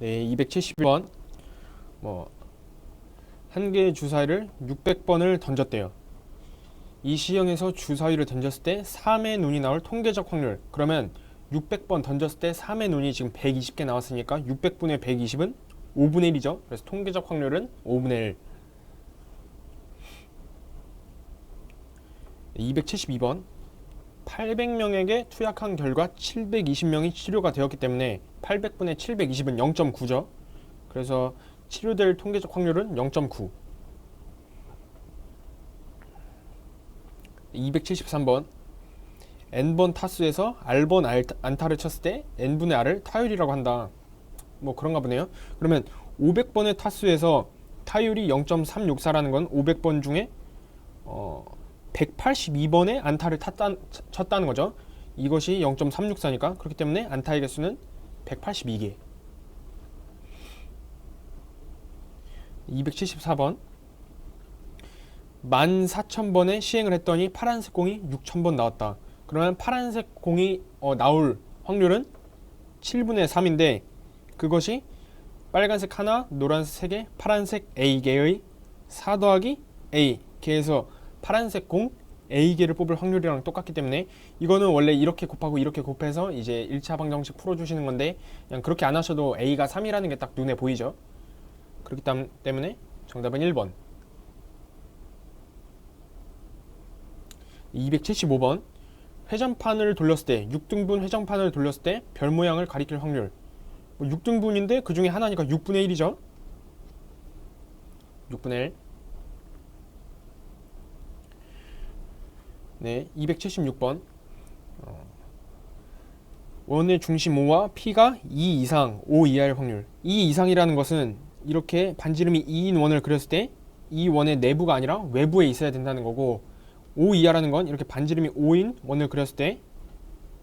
네, 271번. 뭐, 한 개의 주사위를 600번을 던졌대요. 이 시형에서 주사위를 던졌을 때 3의 눈이 나올 통계적 확률. 그러면 600번 던졌을 때 3의 눈이 지금 120개 나왔으니까 600분의 120은 5분의 1이죠. 그래서 통계적 확률은 5분의 1. 272번. 800명에게 투약한 결과 720명이 치료가 되었기 때문에 800분의 720은 0.9죠. 그래서 치료될 통계적 확률은 0.9. 273번. n번 타수에서 r번 알- 안타를 쳤을 때 n분의 r을 타율이라고 한다. 뭐 그런가 보네요. 그러면 500번의 타수에서 타율이 0.364라는 건 500번 중에 어 182번의 안타를 탔다, 쳤다는 거죠. 이것이 0.364니까 그렇기 때문에 안타의 개수는 182개. 274번 14,000번의 시행을 했더니 파란색 공이 6,000번 나왔다. 그러면 파란색 공이 어, 나올 확률은 7분의 3인데 그것이 빨간색 하나, 노란색 3개, 파란색 A개의 4 더하기 A 개에서 파란색 공 A개를 뽑을 확률이랑 똑같기 때문에 이거는 원래 이렇게 곱하고 이렇게 곱해서 이제 1차 방정식 풀어주시는 건데 그냥 그렇게 안 하셔도 A가 3이라는 게 딱 눈에 보이죠? 그렇기 땀- 때문에 정답은 1번. 275번. 회전판을 돌렸을 때 6등분 회전판을 돌렸을 때 별 모양을 가리킬 확률. 뭐 6등분인데 그 중에 하나니까 6분의 1이죠? 6분의 1 네, 276번. 어, 원의 중심 O와 P가 2 이상, 5 이하일 확률. 2 이상이라는 것은 이렇게 반지름이 2인 원을 그렸을 때 이 원의 내부가 아니라 외부에 있어야 된다는 거고 5 이하라는 건 이렇게 반지름이 5인 원을 그렸을 때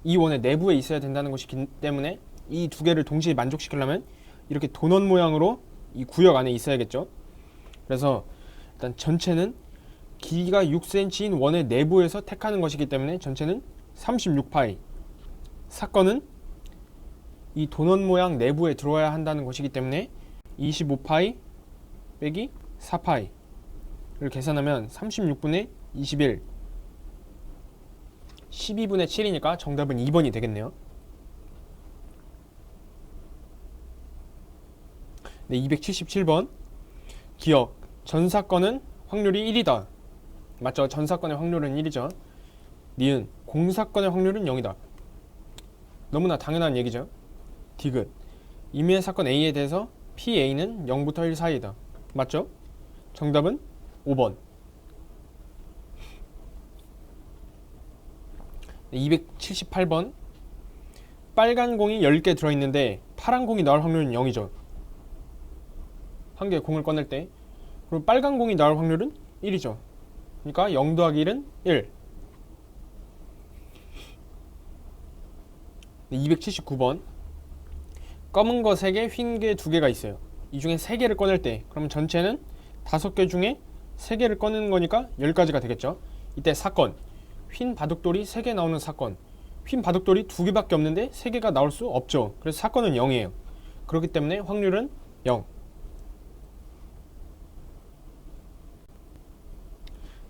이 원의 내부에 있어야 된다는 것이기 때문에 이 두 개를 동시에 만족시키려면 이렇게 도넛 모양으로 이 구역 안에 있어야겠죠. 그래서 일단 전체는 길이가 6cm인 원의 내부에서 택하는 것이기 때문에 전체는 36파이. 사건은 이 도넛 모양 내부에 들어와야 한다는 것이기 때문에 25파이 빼기 4파이를 계산하면 36분의 21 12분의 7이니까 정답은 2번이 되겠네요. 네, 277번 기억 전 사건은 확률이 1이다. 맞죠? 전 사건의 확률은 1이죠. 니은 공사건의 확률은 0이다. 너무나 당연한 얘기죠. 디귿 임의의 사건 A에 대해서 PA는 0부터 1 사이이다. 맞죠? 정답은 5번. 278번 빨간 공이 10개 들어있는데 파란 공이 나올 확률은 0이죠. 한 개의 공을 꺼낼 때 그럼 빨간 공이 나올 확률은 1이죠. 그러니까 0 더하기 1은 1. 279번. 검은 거 3개, 흰 게 2개가 있어요. 이 중에 3개를 꺼낼 때, 그럼 전체는 5개 중에 3개를 꺼내는 거니까 10가지가 되겠죠. 이때 사건. 흰 바둑돌이 3개 나오는 사건. 흰 바둑돌이 2개밖에 없는데 3개가 나올 수 없죠. 그래서 사건은 0이에요. 그렇기 때문에 확률은 0.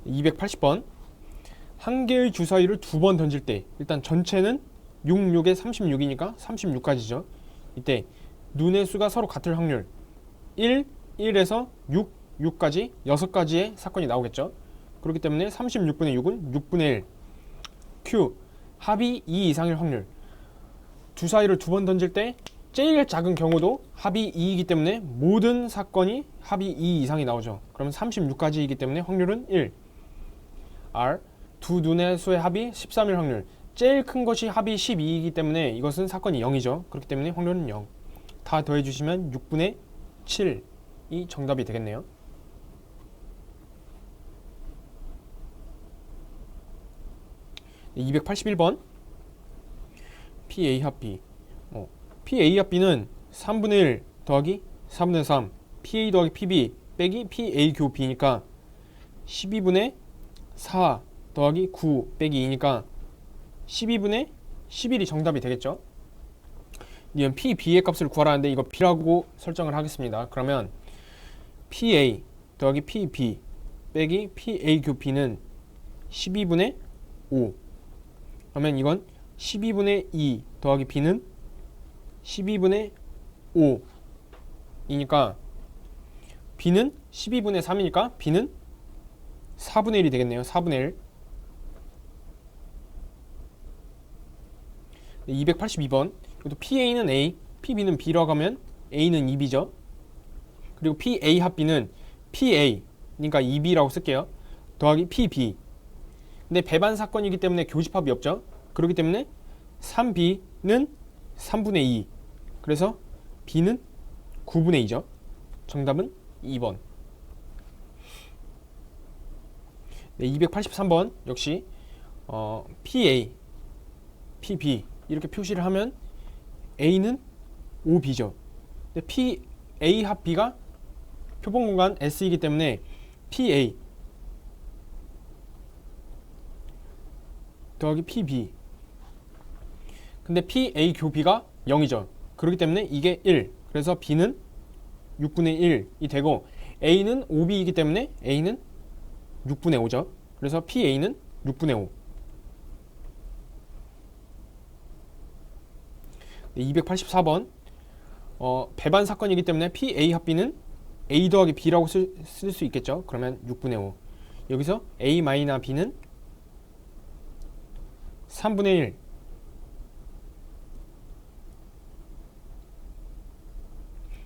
280번 한 개의 주사위를 두 번 던질 때 일단 전체는 6, 6에 36이니까 36가지죠. 이때 눈의 수가 서로 같을 확률 1, 1에서 6, 6까지 6가지의 사건이 나오겠죠. 그렇기 때문에 36분의 6은 6분의 1 Q 합이 2 이상일 확률 주사위를 두 번 던질 때 제일 작은 경우도 합이 2이기 때문에 모든 사건이 합이 2 이상이 나오죠. 그러면 36가지이기 때문에 확률은 1 R 두 눈의 수의 합이 13일 확률. 제일 큰 것이 합이 12이기 때문에 이것은 사건이 0이죠. 그렇기 때문에 확률은 0 다 더해주시면 6분의 7이 정답이 되겠네요. 281번. PA 합 B. 어, PA 합 B는 3분의 1 더하기 4분의 3 PA 더하기 PB 빼기 PA 교 B니까 12분의 4 더하기 9 빼기 2니까 12분의 11이 정답이 되겠죠. 니은 P, B의 값을 구하라는데 이거 B라고 설정을 하겠습니다. 그러면 PA 더하기 PB 빼기 PA 교 B는 12분의 5 그러면 이건 12분의 2 더하기 B는 12분의 5 이니까 B는 12분의 3이니까 B는 4분의 1이 되겠네요. 4분의 1 282번 이것도 PA는 A, PB는 B라고 하면 A는 2B죠. 그리고 PA 합 B는 PA 그러니까 2B라고 쓸게요. 더하기 PB 근데 배반 사건이기 때문에 교집합이 없죠. 그렇기 때문에 3B는 3분의 2 그래서 B는 9분의 2죠. 정답은 2번 네, 283번 역시 어, PA, PB 이렇게 표시를 하면 A는 5B죠. 근데 PA 합 B가 표본 공간 S이기 때문에 PA 더하기 PB 근데 PA 교 B가 0이죠. 그렇기 때문에 이게 1 그래서 B는 6분의 1이 되고 A는 5B이기 때문에 A는 6분의 5죠. 그래서 PA는 6분의 5 284번. 어, 배반 사건이기 때문에 PA 합 B는 A 더하기 B라고 쓸 수 있겠죠. 그러면 6분의 5 여기서 A 마이너 B는 3분의 1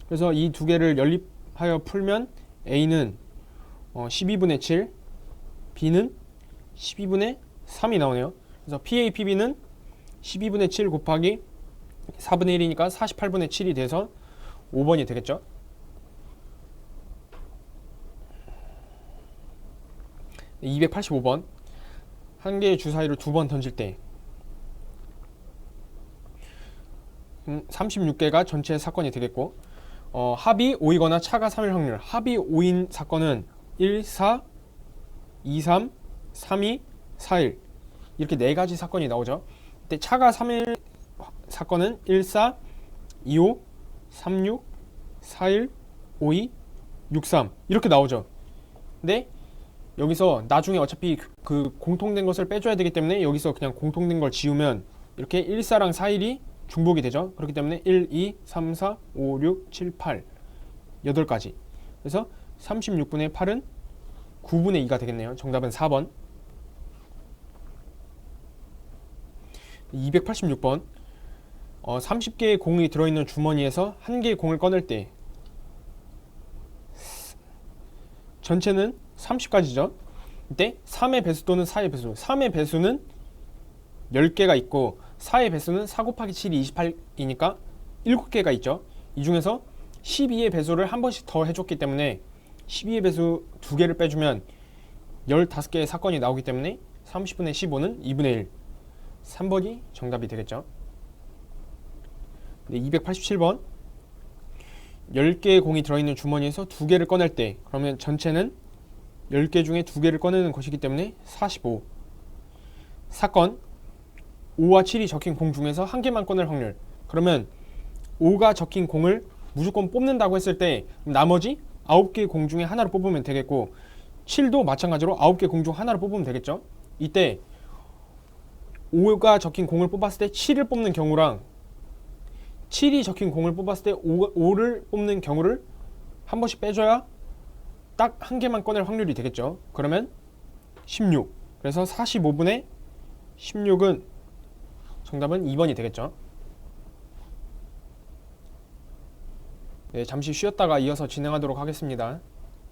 그래서 이 두 개를 연립하여 풀면 A는 어, 12분의 7 B는 12분의 3이 나오네요. 그래서 PA, PB는 12분의 7 곱하기 4분의 1이니까 48분의 7이 돼서 5번이 되겠죠. 네, 285번 한 개의 주사위를 두 번 던질 때 음, 36개가 전체 사건이 되겠고 어, 합이 5이거나 차가 3일 확률 합이 5인 사건은 1, 4, 2, 3, 3, 2, 4, 1 이렇게 네 가지 사건이 나오죠. 근데 차가 3일 사건은 1, 4, 2, 5, 3, 6, 4, 1, 5, 2, 6, 3 이렇게 나오죠. 근데 여기서 나중에 어차피 그- 그 공통된 것을 빼줘야 되기 때문에 여기서 그냥 공통된 걸 지우면 이렇게 1, 4랑 4, 1이 중복이 되죠. 그렇기 때문에 1, 2, 3, 4, 5, 6, 7, 8 8가지 그래서 36분의 8은 9분의 2가 되겠네요. 정답은 4번 286번 어, 30개의 공이 들어있는 주머니에서 한 개의 공을 꺼낼 때 전체는 30가지죠. 이때 3의 배수 또는 4의 배수 3의 배수는 10개가 있고 4의 배수는 4 곱하기 7이 28이니까 7개가 있죠. 이 중에서 12의 배수를 한 번씩 더 해줬기 때문에 12의 배수 2개를 빼주면 15개의 사건이 나오기 때문에 30분의 15는 2분의 1 3번이 정답이 되겠죠. 네, 287번. 10개의 공이 들어있는 주머니에서 2개를 꺼낼 때 그러면 전체는 10개 중에 2개를 꺼내는 것이기 때문에 45 사건. 5와 7이 적힌 공 중에서 한 개만 꺼낼 확률. 그러면 5가 적힌 공을 무조건 뽑는다고 했을 때 나머지 9개의 공 중에 하나를 뽑으면 되겠고 7도 마찬가지로 9개 공 중 하나를 뽑으면 되겠죠 이때 5가 적힌 공을 뽑았을 때 7을 뽑는 경우랑 7이 적힌 공을 뽑았을 때 5, 를 뽑는 경우를 한 번씩 빼줘야 딱 한 개만 꺼낼 확률이 되겠죠. 그러면 16. 그래서 45분의 16은 정답은 2번이 되겠죠. 네, 잠시 쉬었다가 이어서 진행하도록 하겠습니다.